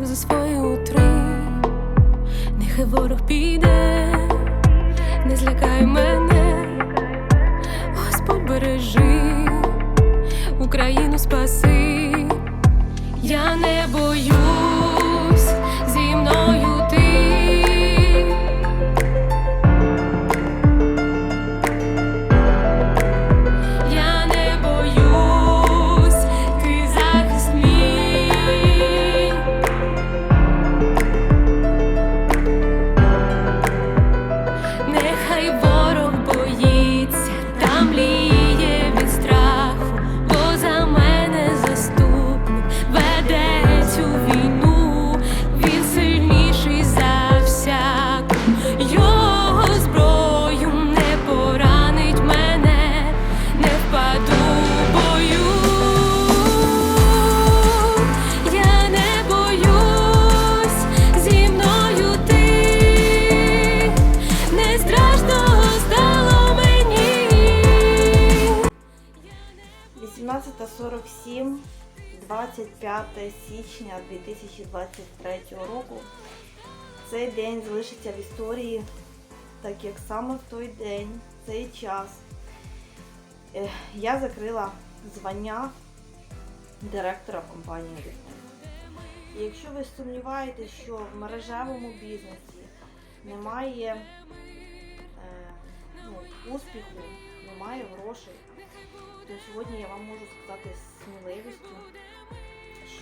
свої утри, нехай ворог піде, не злякай мене, 18.47, 25 січня 2023 року. Цей день залишиться в історії, так як саме в той день, цей час, е, я закрила звання директора компанії Рівне. Якщо ви сумніваєтесь, що в мережевому бізнесі немає е, ну, успіху, немає грошей, то сьогодні я вам можу сказати з сміливістю,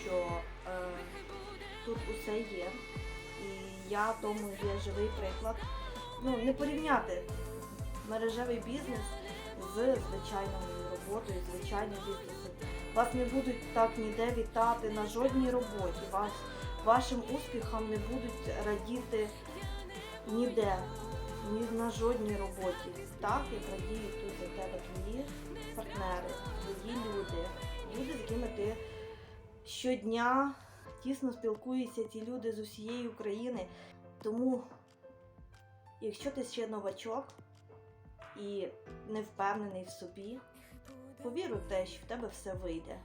що е, тут усе є. І я тому є живий приклад. Ну, не порівняти мережевий бізнес з звичайною роботою, звичайним бізнесом. Вас не будуть так ніде вітати на жодній роботі. Вас, вашим успіхам не будуть радіти ніде, ні на жодній роботі. Так, як радіють тут за тебе твої партнери, твої люди, люди, з якими ти щодня тісно спілкуєшся, ці люди з усієї України. Тому, якщо ти ще новачок і не впевнений в собі, повір у те, що в тебе все вийде.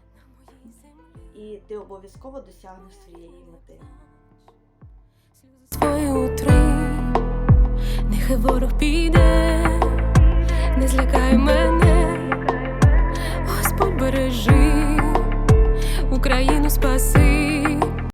І ти обов'язково досягнеш своєї мети. Свої утри, нехай ворог піде, не злякай мене, Господь бережи, Україну спаси.